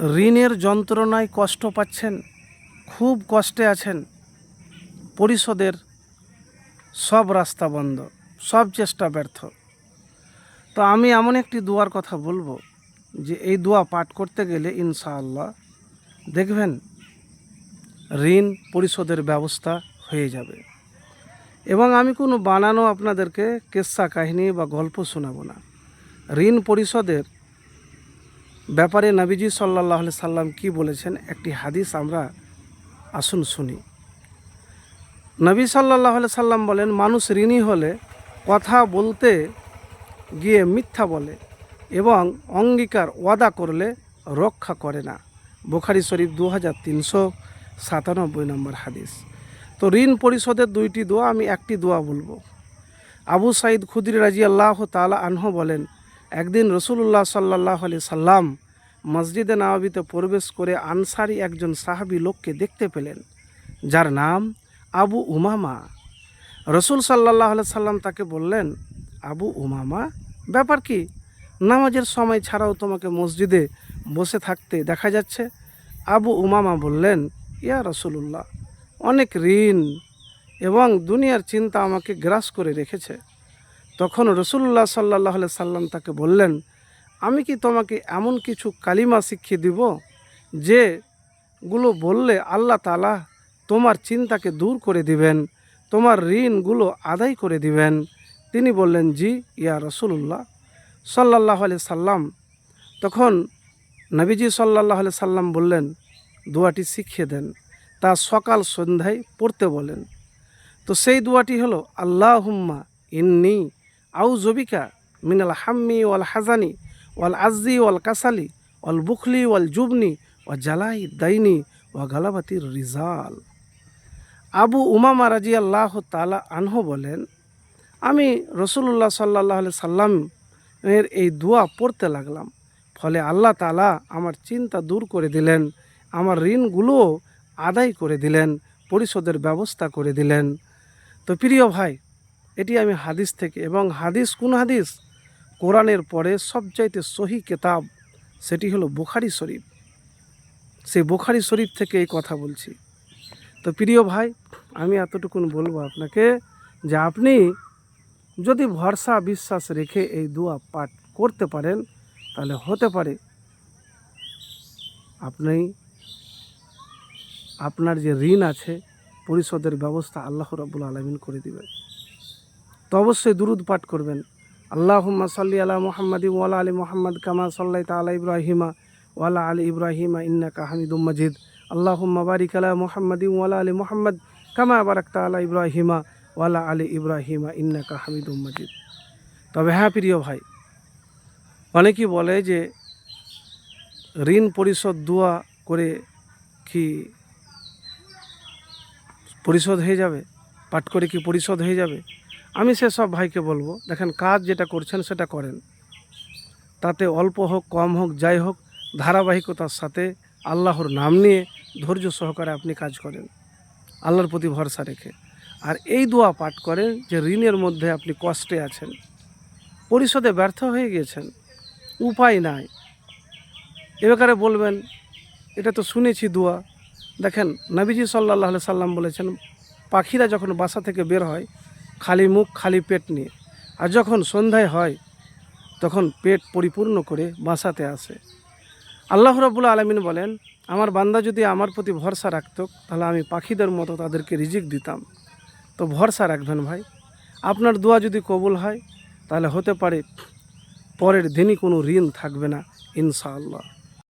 ঋণের যন্ত্রণায় কষ্ট পাচ্ছেন, খুব কষ্টে আছেন, পরিষদের সব রাস্তা বন্ধ, সব চেষ্টা ব্যর্থ। তো আমি এমন একটি দোয়ার কথা বলব যে এই দোয়া পাঠ করতে গেলে ইনশাআল্লাহ দেখবেন ঋণ পরিশোধের ব্যবস্থা হয়ে যাবে। এবং আমি কোনো বানানো আপনাদেরকে কেসা কাহিনী বা গল্প শোনাবো না। ঋণ পরিশোধের ব্যাপারে নবীজি সাল্লাহ সাল্লাম কি বলেছেন একটি হাদিস আমরা আসুন শুনি। নবী সাল্লাহ সাল্লাম বলেন, মানুষ ঋণী হলে কথা বলতে গিয়ে মিথ্যা বলে এবং অঙ্গীকার ওয়াদা করলে রক্ষা করে না। বোখারি শরীফ দু হাজার তিনশো সাতানব্বই নম্বর হাদিস। তো ঋণ পরিশোধের দুইটি দোয়া, আমি একটি দোয়া বলব। আবু সাইদ খুদরি রাজি আল্লাহ তালা আনহ বলেন একদিন রসুল্লাহ সাল্লাহ আলি সাল্লাম মসজিদে নবাবিতে প্রবেশ করে আনসারি একজন সাহাবি লোককে দেখতে পেলেন, যার নাম আবু উমামা। রসুল সাল্লাহ সাল্লাম তাকে বললেন, আবু উমামা, ব্যাপার কি? নামাজের সময় ছাড়াও তোমাকে মসজিদে বসে থাকতে দেখা যাচ্ছে। আবু উমামা বললেন, ইয়া রসুল্লাহ অনেক ঋণ এবং দুনিয়ার চিন্তা আমাকে গ্রাস করে রেখেছে। তখন রসুল্লাহ সাল্লাহ সাল্লাম তাকে বললেন, আমি কি তোমাকে এমন কিছু কালিমা শিখিয়ে দিব যেগুলো বললে আল্লাহ তালা তোমার চিন্তাকে দূর করে দিবেন, তোমার ঋণগুলো আদায় করে দিবেন? তিনি বললেন, জি, ইয়া রসুল্লাহ সাল্লাহ আলি সাল্লাম। তখন নবীজি সাল্লাহ আলি সাল্লাম বললেন, দোয়াটি শিখিয়ে দেন, তা সকাল সন্ধ্যায় পড়তে বলেন। তো সেই দোয়াটি হলো আল্লাহ হুম্মা ইন্নি আউ জবিকা মিনাল হাম্মি ওয়াল হাজানি ওয়াল আজ্জি ওয়াল কাসালি ওয়াল বুখলি ওয়াল জুবনি ওয়া জালাই দাইনি ও গালাবাতির রিজাল। আবু উমামা রাজি আল্লাহ তালা আনহ বলেন, আমি রসুল্লাহ সাল্লাহ সাল্লাম এর এই দোয়া পড়তে লাগলাম। ফলে আল্লাহ তালা আমার চিন্তা দূর করে দিলেন, আমার ঋণগুলোও আদায় করে দিলেন, পরিশোধের ব্যবস্থা করে দিলেন। তো প্রিয় ভাই এটি আমি হাদিস থেকে এবং হাদিস কোন হাদিস? কোরআনের পরে সবচাইতে সহি কেতাব সেটি হলো বুখারি শরীফ। সেই বুখারি শরীফ থেকে এই কথা বলছি। তো প্রিয় ভাই, আমি এতটুকুন বলব আপনাকে যে আপনি যদি ভরসা বিশ্বাস রেখে এই দোয়া পাঠ করতে পারেন, তাহলে হতে পারে আপনি আপনার যে ঋণ আছে, পরিশোধের ব্যবস্থা আল্লাহ রাবুল আলমিন করে দিবেন। তো অবশ্যই দুরুদ পাঠ করবেন। আল্লাহুম্মা সাল্লি আলা মুহাম্মাদি ওয়ালা আলী মোহাম্মদ কামা সাল্লাই তালা ইব্রাহিমা ওয়ালা আলী ইব্রাহিমা ইন্নাকা হামিদুম মজিদ। আল্লাহুম্মা বারিক আলা মুহাম্মাদি ওয়ালা আলী মোহাম্মদ কামা বারাকতা আলা ইব্রাহিমা ওয়ালা আলী ইব্রাহিমা ইন্নাকা হামিদুম মজিদ। তবে হ্যাঁ প্রিয় ভাই, অনেকেই বলে যে ঋণ পরিশোধ দোয়া করে কি পরিশোধ হয়ে যাবে? পাঠ করে কি পরিশোধ হয়ে যাবে? আমি সেসব ভাইকে বলব, দেখেন কাজ যেটা করছেন সেটা করেন। তাতে অল্প হোক, কম হোক, যাই হোক, ধারাবাহিকতার সাথে আল্লাহর নাম নিয়ে ধৈর্য সহকারে আপনি কাজ করেন। আল্লাহর প্রতি ভরসা রেখে। আর এই দোয়া পাঠ করেন যে ঋণের মধ্যে আপনি কষ্টে আছেন পরিশোধে ব্যর্থ হয়ে গিয়েছেন, উপায় নাই। এ ব্যাপারে বলবেন, এটা তো শুনেছি দোয়া। দেখেন, নবীজি সাল্লাহ সাল্লাম বলেছেন, পাখিরা যখন বাসা থেকে বের হয় খালি মুখ, খালি পেট নিয়ে। আর যখন সন্ধ্যায় হয়, তখন পেট পরিপূর্ণ করে বাসাতে আসে। আল্লাহ রাবুল আলমিন বলেন, আমার বান্দা যদি আমার প্রতি ভরসা রাখত, তাহলে আমি পাখিদের মতো তাদেরকে রিজিক দিতাম। তো ভরসা রাখবেন ভাই। আপনার দোয়া যদি কবুল হয়, তাহলে হতে পারে পরের দিনই কোনো ঋণ থাকবে না, ইনশাআল্লাহ।